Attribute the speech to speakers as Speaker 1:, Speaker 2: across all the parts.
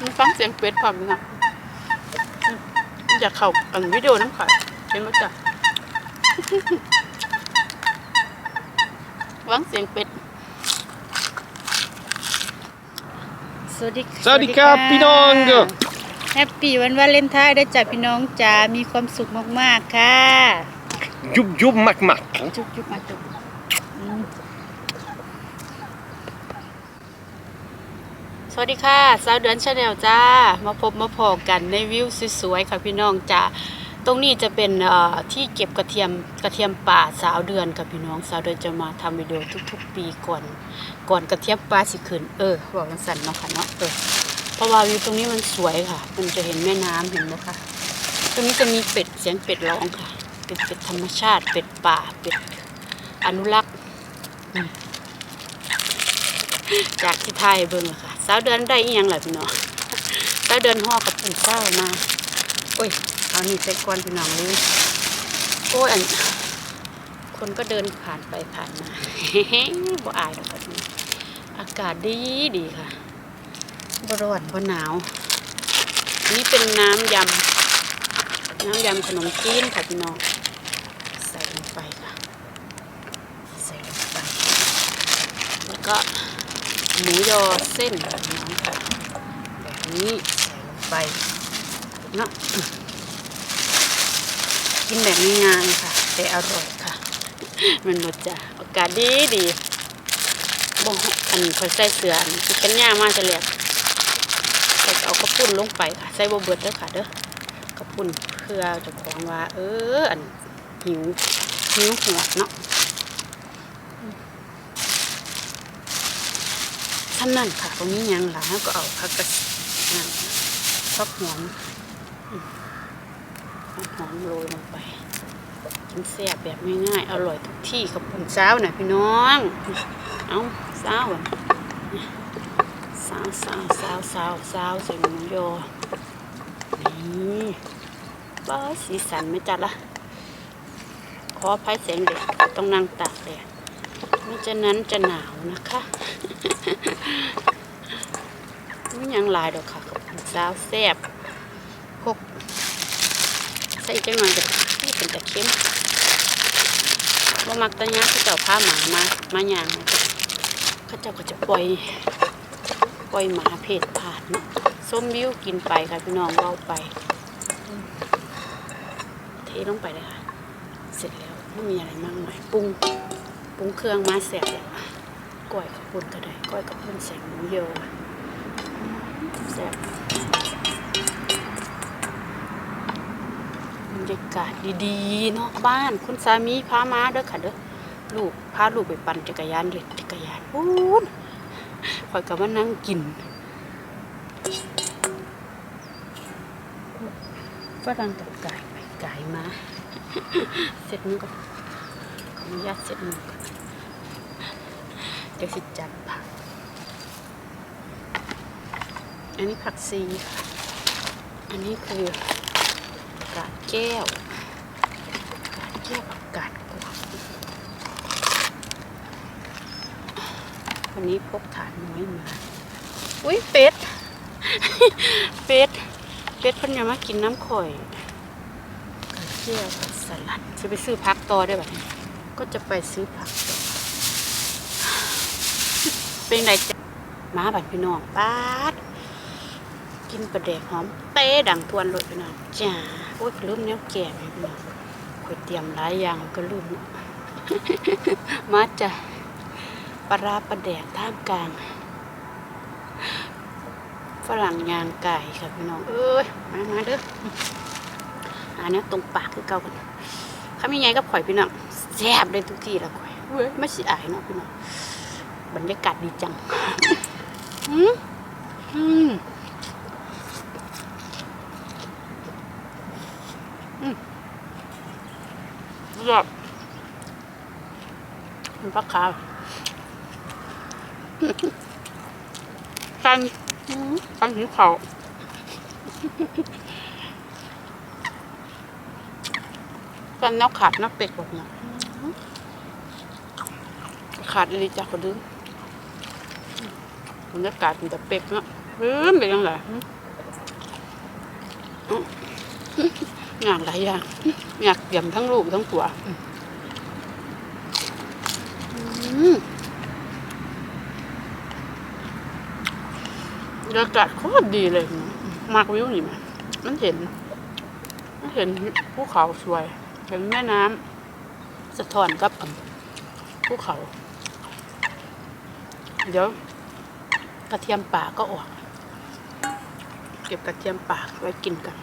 Speaker 1: มันฟังเสียงเป็ดพร้อมเลยนะอยากเข้าอันวิดีโอน้ำขาดเห็นไหมจ๊ะ ฟังเสียงเป็ด
Speaker 2: สวัสดี
Speaker 3: สวัสดีครับพี่น้อง
Speaker 2: แฮปปี้วันวาเลนไทน์ได้จากพี่น้องจ๋ามีความสุขมากๆค่ะ
Speaker 3: ยุบยุบมักมัก
Speaker 2: จุ๊บจุ๊บมาจุ๊บอืม
Speaker 1: สวัสดีค่ะสาวเดือนชาแนลจ้า มาพบมาพอกันในวิวสวยๆค่ะพี่น้องจ้าตรงนี้จะเป็นที่เก็บกระเทียมกระเทียมป่าสาวเดือนค่ะพี่น้องสาวเดือนจะมาทำวิดีโอทุก ๆ ปีก่อน ก่อนกระเทียมป่าสิขึ้นเออบอกมันสั่นเนาะค่ะเนาะเออเพราะว่าวิวตรงนี้มันสวยค่ะ มันจะเห็นแม่น้ำเห็นไหมคะตรงนี้จะมีเป็ดเสียงเป็ดร้องค่ะ เป็ดเป็ดธรรมชาติ เป็ดป่าเป็ดอนุรักษ์จากที่ไทยเบิ่งค่ะ สาวเดือนได้อีหยังล่ะพี่น้องสาวเดือนห่อกับปุ่นเศร้ามาโอ้ยเอานี่ใส่ก้อนพี่น้องเลยโอ้ยอันคนก็เดินผ่านไปผ่านมาบ่อายหรอกค่ะพี่น้องอากาศดีดีค่ะบ่ร้อนบ่หนาว นี่เป็นน้ำยำน้ำยำขนมจีนค่ะพี่น้องใส่ลงไปค่ะ ใส่ลงไป แล้วก็ หมูยอเส้นแบบนี้ค่ะแบบนี้ใส่ลงไปเนาะกินแบบง่ายๆค่ะ แต่อร่อยค่ะ มันหมดจ้ะอากาศดีดีบ่อันคอยใส่เสืออันที่กันย่ามาจะเรียกใส่เอากระปุ่นลงไปค่ะ ใส่บ่เบิดเด้อค่ะเด้อกระปุ่นเพื่อเจะของว่า เออ อันหิวหิวหัวเนาะ ท่านนั่นค่ะตรงนี้ยังหลาก็เอาผักกระนั่นผักหอมผักหอมโรยลงไปกินแซ่บแบบง่ายๆอร่อยทุกที่กับปุ่นเช้าน่ะพี่น้อง เอาเช้าอะสาวสาวสาวสาวสาวใส่หมูยอนี่บ้าสีสันไม่จัดละขอภัยแสงเด็ดต้องนั่งตากแดดไม่ฉะนั้นจะหนาวนะคะ ยังลายดอกค่ะสาวแซ่บพวกใส่จังหน่อยก็นี่เป็นตะเค็มว่มักตะยะเขาเจ้าพาหมามามาย่างเขาเจ้าก็จะปล่อยปล่อยหมาเพศผ่านเนาะส้มวิวกินไปค่ะพี่น้องเว้าไป เทลงไปเลยค่ะ เสร็จแล้วไม่มีอะไรมากมายปรุงปรุงเครื่องมาเสร็จแล้วก้อยกับปุนก็ได้ก้อยกับปุนใส่หมูเยอะ บบรรยากาศดีๆนอกบ้าน คุณสามีพามาเด้อค่ะเด้อลูกพาลูกไปปั่นจักรยานเล่นจักรยานพูนคอยกับว่านั่งกินฝรั่งกับไก่ไปไก่มา เสร็จมือก่อนขออนุญาตเสร็จมือก่อนเดี๋ยวสิจัดผัก อันนี้ผักซีค่ะ อันนี้คือกาดแก้ว กาดแก้วผักกาดกวางวันนี้พกถาดน้อยมา อุ้ยเป็ด เป็ด เป็ดเพันอยามากินน้ำข่อย กาดแก้วผักสลัด จะไปซื้อพักต่อได้แบบก็จะไปซื้อผักต่อเป็นไงจ๊ะมาบัดพี่น้องป้าด กินปลาแดกหอมเต้ดังทวนรถพี่น้องจ้าโอ้ยลืมแนวแก่ไหมพี่น้องข่อยเตรียมหลายอย่างก็ลืมมาจ้ะปลาราปลาแดกท่ามกลางฝรั่งยางไก่ค่ะพี่น้องเอ้ยมามาเด้ออันนี้ตรงปากคือเก่ากันข้ามีไงกับข่อยพี่น้องแซ่บเลยทุกทีละข่อยเว้ยไม่สิอายเนาะพี่น้องบรรยากาศดีจังอืมอืม ยอดมันพักขาวกันกันหิวเขาวกันนอกขาดนอกเป็ดแบบเนี้ยขาดเลยจากคนดื้อบรรยากาศมันจะเป็กเนาะลืมไปยังไง งานหลายอย่างอยากเตรียมทั้งลูกทั้งตัวอืมบรรยากาศโคตรดีเลย มากวิวนี่ไหมมันเห็น มันเห็นภูเขาสวย เห็นแม่น้ำสะท้อนกับภูเขา เดี๋ยว กระเทียมป่าก็ออก เก็บกระเทียมป่าไว้กินกัน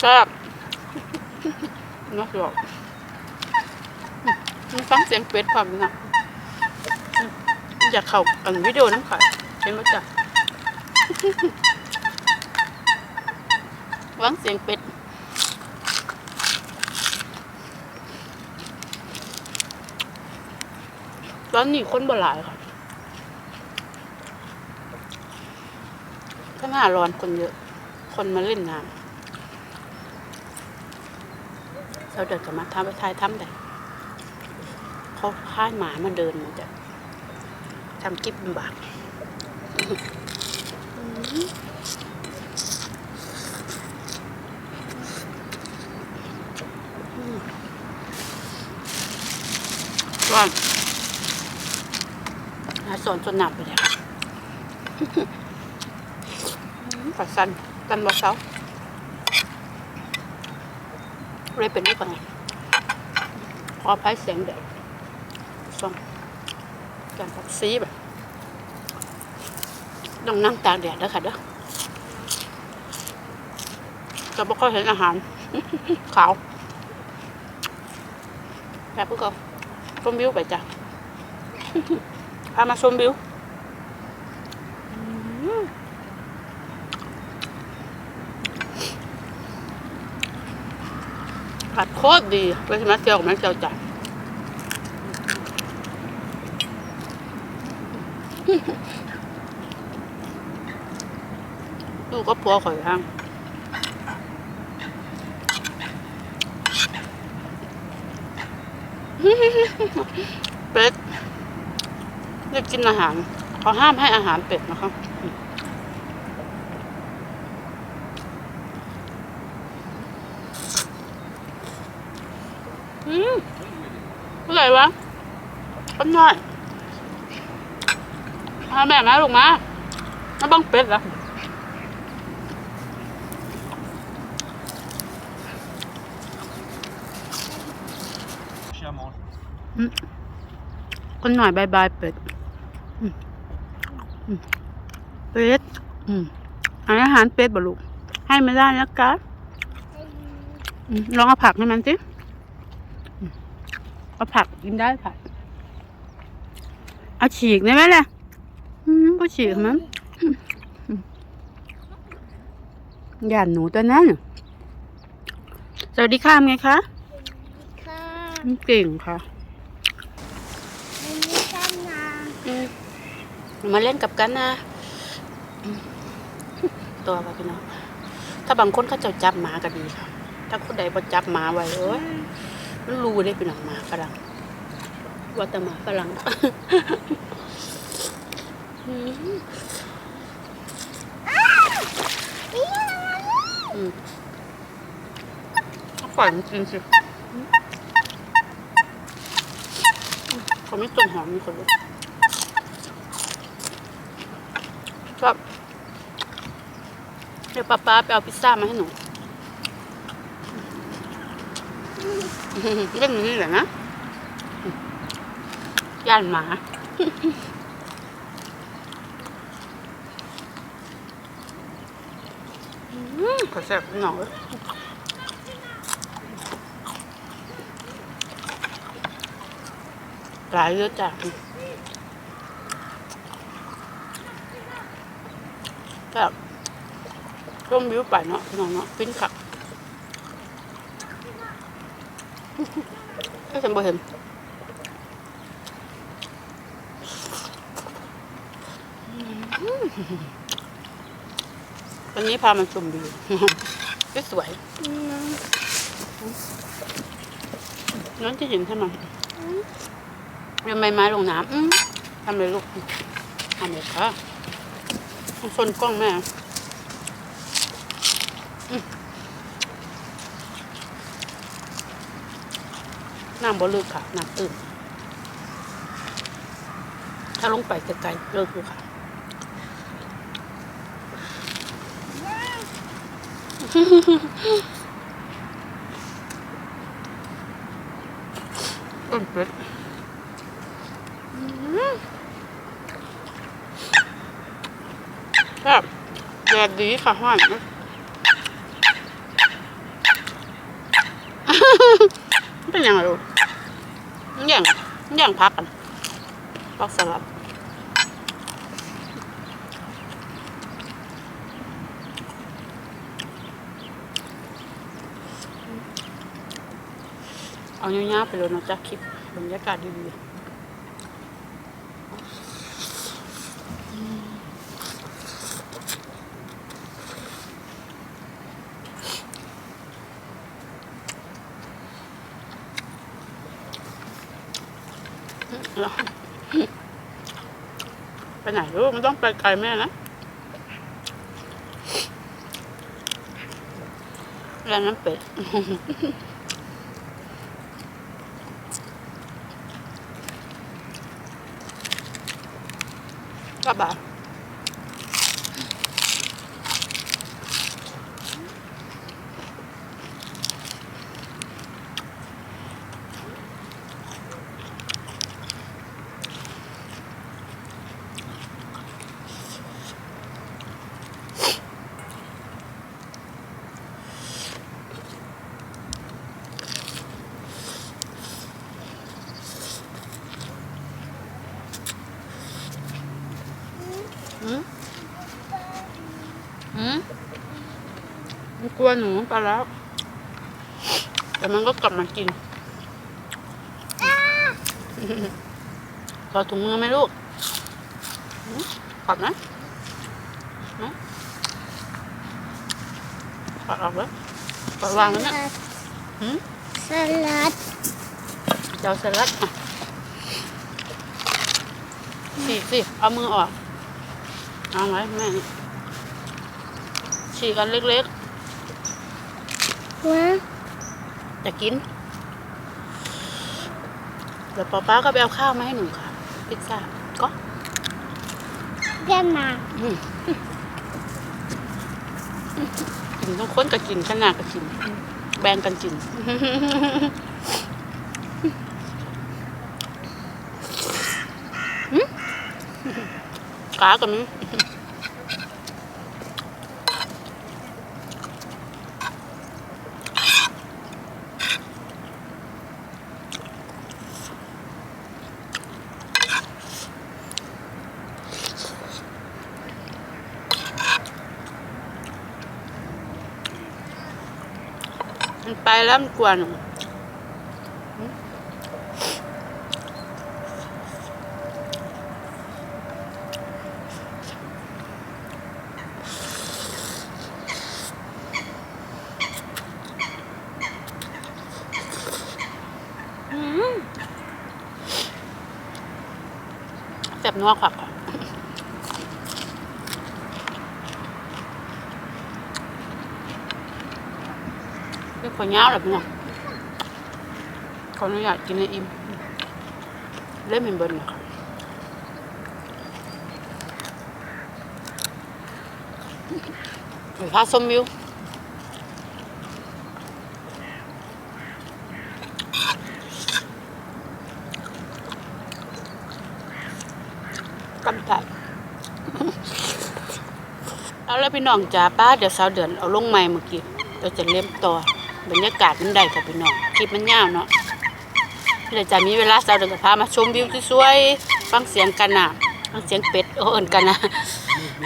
Speaker 1: แซ่บนักหยอกมันฟังเสียงเป็ดพร้อมนะอยากเข้าอันวิดีโอน้ำขายเห็นไหมจ๊ะฟังเสียงเป็ดตอนนี้คนบ่หลายค่ะถ้าหน้าร้อนคนเยอะ คนมาเล่นน้ำ เราเดินกลับมาทำไปทายทำได้เขาค่ายหมามาเดินมันจะทำกิบบำบากร้อนหาสอนจนหนักไปแล้วปัดสันกันบอกเขา เลยเป็นได้ก่อนไงพอพายเสียงเด็กส่งการผักซีแบบต้องนั่งตากแดดแล้วค่ะเด้อจะไม่ค่อยเห็นอาหารขาวแบบพวกเขาชมวิวไปจ้ะพามาชมวิวอืม ผัดโคตรดีไปสมัครเที่ยวกับแม่เจ้าจ้ะลูกก็พัวข่อยทางเป็ดเรียกกินอาหารเขาห้ามให้อาหารเป็ดนะคะ อืมอืมอะไรวะคนน้อยพาแม่มาลูกมามาบังเป็ดละคนหน่อยบายบายเป็ดอืมอืมเป็ดอืมให้อาหารเป็ดบ่ลูก ให้ไม่ได้นะคะอืมลองเอาผักให้มันสิอืม เอาผักกินได้ผักเอาฉีกได้ไหมล่ะอืมก็ฉีกมันอืมอืมย่านหนูตัวนั้น สวัสดีค่ะไงคะ
Speaker 2: ค่ะ
Speaker 1: อืมเก่งค่ะ
Speaker 2: วันนี้ฉันนะ
Speaker 1: อืมมาเล่นกับกันนะอืมตัวอะไรพี่น้องถ้าบางคนเขาจะจับหมาก็ดีค่ะ ถ้าคนใดบ่จับหมาไว้เอ้ยมัน รู้ได้พี่น้องหมาฝรั่งว่าแต่หมาฝรั่งอืมอืมเอาปล่อยมันกินสิอืมเขาไม่ต้นหอมมีคนรู้ครับเดี๋ยวป้าป้าไปเอาพิซซ่ามาให้หนู เล่อย่างนี้แหละนะย่านหมาอืมขอแซ่บหน่อยหลายเยอะจ้ะแบบร่มวิวไปเนาะน้องเนาะฟินขับ ฉันบ่เห็นวันนี้พามันชมวิวสวยน้องจะเห็นทำไมเรียนใบไม้ลงน้ำอืมทำเลยลูกทำเลยค่ะชนกล้องแม่ น้ำบ่ลึกค่ะน้ำตื้นถ้าลงไปไกลๆเลิกอยู่ค่ะต้นเป็ดแบบแดดดีค่ะห้อนนะเป็นยังไงลูกมัน อย่างมันองพักกันพักสลับเอาเงี้ยๆไปเลยนะจ้าคลิปบรรยากาศดีๆ ไปไหนลูกไม่ต้องไปไกลแม่นะแล้าน้ำเป็ดก็บา ลัวหนูไปแล้ว แต่มันก็กลับมากินขอถุงมือไหมลูกหืมขอดนะหืมขอดออกแล้วขอดวางไว้นะหืม
Speaker 2: สลัด
Speaker 1: เจ้าสลัดอะฉีกสิ เอามือออก เอาไว้แม่นี่ฉีกกันเล็ก
Speaker 2: ว้า
Speaker 1: ๆจะกิน เดี๋ยวป๊าป๊าก็ไปเอาข้าวมาให้หนูค่ะ พิซซ่าก็
Speaker 2: เรียนมา
Speaker 1: อืมกินต้องค้นก็กินขนาดก็กิน แบ่งกันกินหึกากับมี มันไปแล้วมันกวนแซ่บนัวครับ เรียกขอยาวแบบนี้ขออนุญาตกินในอิ่มเล่นเป็นเบิร์นนะคะหรือพาส้มวิวกำจัดเอาแล้วพี่น้องจ๋าป้าเดี๋ยวสาวเดือนเอาลงใหม่เมื่อกี้เราจะเล่มต่อ บรรยากาศมันได้ค่ะพี่น้องคลิปมันยาวเนาะเดี๋ยจะมีเวลาสาวเดือนก็พามาชมวิวที่สวยๆฟังเสียงกันนะฟังเสียงเป็ดเออเอินกันนะ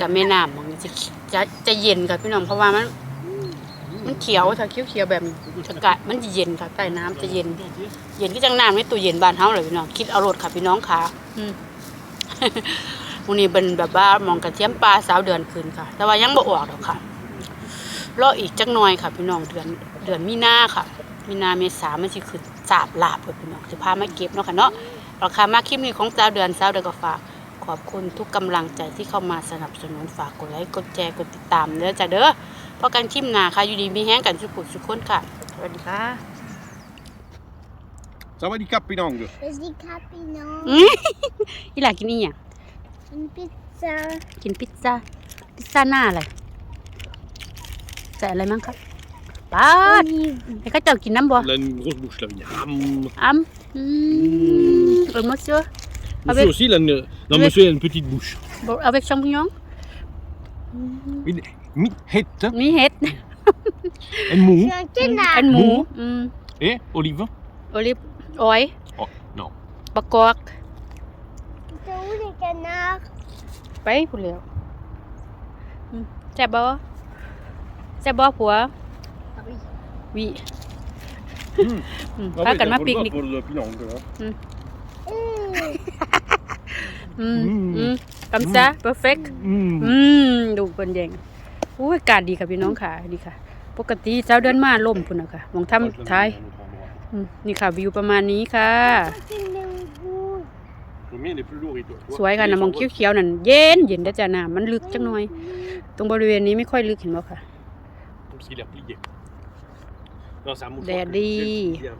Speaker 1: กับแม่น้ำมันจะจะจะเย็นค่ะพี่น้องเพราะว่ามัน มันเขียวถ้าเขียวเขียวๆแบบอากาศมันจะเย็นค่ะใต้น้ำจะเย็น เย็นก็จังน้ำในตู้เย็นบ้านเฮาเลยพี่น้องคิดเอารถค่ะพี่น้องค่ะอืมวันนี้เป็นแบบว่ามองกระเทียมปลาสาวเดือนคืนค่ะ แต่ว่ายังบ่ออกหรอกค่ะรออีกจักหน่อยค่ะพี่น้องเดือน เดือนมีนาค่ะ มีนาเมษามันสิขึ้นสาบลาบเพิ่นพี่น้องสิพามาเก็บเนาะค่ะเนาะราคามาคลิปนี้ของสาวเดือนสาวเดือนก็ฝากขอบคุณทุกกำลังใจที่เข้ามาสนับสนุนฝากกดไลค์กดแชร์กดติดตามเด้อจ้ะเด้อพอกันคลิปหน้าค่ะอยู่ดีมีแฮงกันสุขุสุขคนค่ะสวัสดีค่ะ
Speaker 3: Sawadee Pinong.
Speaker 4: Is die capino?
Speaker 1: อื้ออีหลากินอีหยัง
Speaker 4: Een pizza.
Speaker 1: กินพิซซ่าพิซซ่าหน้าอะไรใส่อะไรมั้งครับ ป้าด
Speaker 4: Olive.
Speaker 1: ให้เขาเจ้ากินน้ำบ่
Speaker 3: Elle a une grosse bouche là. Miam.
Speaker 1: อ้ำอืมเออmonsieur
Speaker 3: Monsieur
Speaker 1: Avec-
Speaker 3: aussi, il a une... Non,
Speaker 1: Avec-
Speaker 3: monsieur, il a une petite bouche.
Speaker 1: Bon, avec champignon
Speaker 3: Une mihette,
Speaker 1: มีเห็ด
Speaker 3: un mou
Speaker 4: Zo'n kinder.
Speaker 1: อันหมู
Speaker 3: หมู
Speaker 1: อืม
Speaker 3: et olive.
Speaker 1: โอลิฟออยล์
Speaker 3: Oh, non.
Speaker 1: ประกอบ
Speaker 4: Zo'n de kanaar.
Speaker 1: ไปพูดแล้วอืมแซ่บบ่แซ่บบ่ผัว วิ
Speaker 3: Mm.
Speaker 1: อืม
Speaker 3: Ah
Speaker 1: พา
Speaker 3: oui,
Speaker 1: กัน
Speaker 3: t'as
Speaker 1: มา
Speaker 3: pas le
Speaker 1: ปิก
Speaker 3: droit
Speaker 1: นิก
Speaker 3: pour le pinong. hein.
Speaker 4: Mm.
Speaker 1: อืม
Speaker 3: อืม
Speaker 1: อืมกำซะ perfect
Speaker 3: Mm.
Speaker 1: อืมดูเพิ่นแยงอุ้ยอากาศดีค่ะพี่น้องค่ะดีค่ะ ปกติเจ้าเดือนมาล่มพุ่นน่ะค่ะมองทำท้ายอืมนี่ค่ะวิวประมาณนี้ค่ะ
Speaker 4: Dat is een goed.
Speaker 3: Le mien, il est plus lourd, il doit- tu vois.
Speaker 1: สวยค่ะ
Speaker 3: Il est
Speaker 1: น้ำมอง
Speaker 3: sans boîte.
Speaker 1: เขียวๆนั่นเย็นเย็นได้อจ้าน้ำมันลึกจังหน่อย ตรงบริเวณนี้ไม่ค่อยลึกเห็นบ่ค่ะ
Speaker 3: Parce qu'il est replié.